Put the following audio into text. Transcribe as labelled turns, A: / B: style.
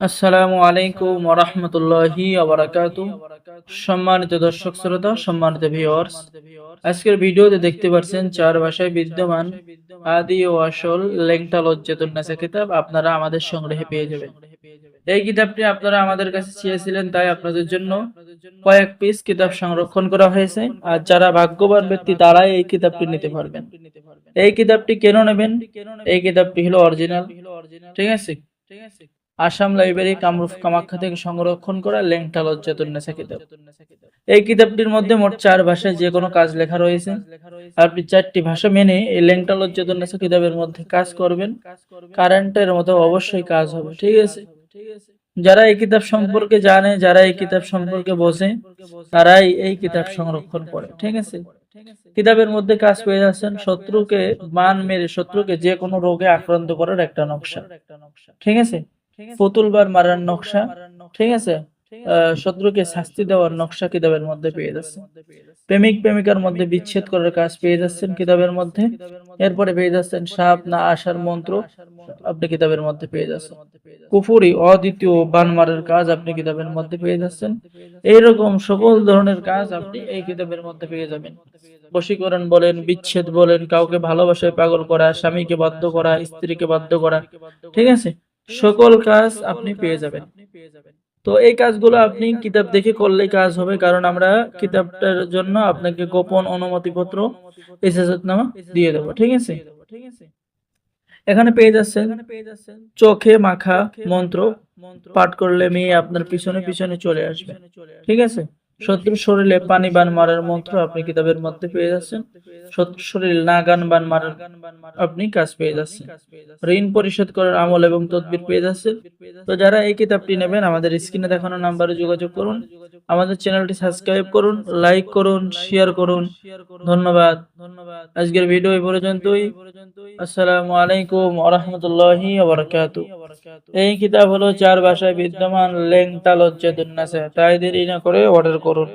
A: আসসালামু আলাইকুম ওরহমতুল্লাহি সম্মানিত দর্শক শ্রোতা, সম্মানিত ভিউয়ার্স আজকের ভিডিওতে দেখতে পাচ্ছেন চার ভাষায় বিদ্যমান আদি ও আসল লেংটা লজ্জাতুন্নাসা কিতাব আপনারা আমাদের সংগ্রহে পেয়ে যাবেন। এই কিতাবটি আপনারা আমাদের কাছে চেয়েছিলেন, তাই আপনাদের জন্য কয়েক পিস কিতাব সংরক্ষণ করা হয়েছে। আর যারা ভাগ্যবান ব্যক্তি, তারাই এই কিতাবটি নিতে পারবেন। এই কিতাবটি কেন নেবেন? এই কিতাবটি হলো অরিজিনাল ঠিক আছে ঠিক আছে? আসাম লাইব্রেরি কামরূপ কামাখ্যা থেকে সংরক্ষণ করা লেংটা লজ্জাতুন্নেসা কিতাব। এই কিতাবটির মধ্যে মোট চার ভাষায় যে কোনো কাজ লেখা রয়েছে। আপনি চারটি ভাষা মেনে এই লেংটা লজ্জাতুন্নেসা কিতাবের মধ্যে কাজ করবেন। কারেন্টের মতো অবশ্যই কাজ হবে, ঠিক আছে? যারা এই কিতাব সম্পর্কে জানে, যারা এই কিতাব সম্পর্কে বোঝে, তারাই এই কিতাব সংরক্ষণ করে, ঠিক আছে? কিতাবের মধ্যে কাজ পেয়ে যাচ্ছেন শত্রুকে, মান মেরে শত্রুকে যে কোনো রোগে আক্রান্ত করার একটা নকশা, ঠিক আছে? পুতুল বার মারার নকশা ঠিক আছে? শত্রুকে শাস্তি দেওয়ার নকশা কিতাবের মধ্যে পেয়ে যাচ্ছে। প্রেমিক প্রেমিকার মধ্যে বিচ্ছেদ করার কাজ পেয়ে যাচ্ছেন কিতাবের মধ্যে। এরপরে পেয়ে যাচ্ছেন সাপ না আসার মন্ত্র। আপনি কিতাবের মধ্যে পেয়ে যাচ্ছেন। কুফুরি অদ্বিতীয় বান মারার কাজ আপনি কিতাবের মধ্যে পেয়ে যাচ্ছেন। এইরকম সকল ধরনের কাজ আপনি এই কিতাবের মধ্যে পেয়ে যাবেন। বশীকরণ বলেন বিচ্ছেদ বলেন কাউকে ভালোবাসায় পাগল করা স্বামীকে বাধ্য করা স্ত্রীকে বাধ্য করা। ঠিক আছে? সকল কাজ আপনি পেয়ে যাবেন। তো এই কাজগুলো আপনি কিতাব দেখে করলেই কাজ হবে, কারণ আমরা কিতাবটার জন্য আপনাকে গোপন অনুমতিপত্র ইজাজতনামা দিয়ে দেবো, ঠিক আছে? এখানে পেয়ে যাচ্ছেন চোখে মাখা মন্ত্র পাঠ করলে মেয়ে আপনার পিছনে পিছনে চলে আসবে, ঠিক আছে? শত্রুর শরীরে পানি বান মারার মন্ত্র আপনি কিতাবের মধ্যে পেয়ে যাচ্ছেন। শত্রুর শরীরে না গান বান মারার আপনি কাজ পেয়ে যাচ্ছেন। ঋণ পরিশোধ করার আমল এবং তদবির পেয়ে যাচ্ছেন। তো যারা এই কিতাবটি নেবেন, আমাদের স্ক্রিনে দেখানো নাম্বারে যোগাযোগ করুন। আমাদের চ্যানেলটি সাবস্ক্রাইব করুন, লাইক করুন, শেয়ার করুন। ধন্যবাদ। ধন্যবাদ আজকের ভিডিও এই পর্যন্তই। আসসালামু আলাইকুম ওরহমতুল্লাহি ওবরাকাতু এই কিতাব হলো চার ভাষায় বিদ্যমান লেং তালজ্জাতুন্নাসা তাই দেরি না করে অর্ডার করুন।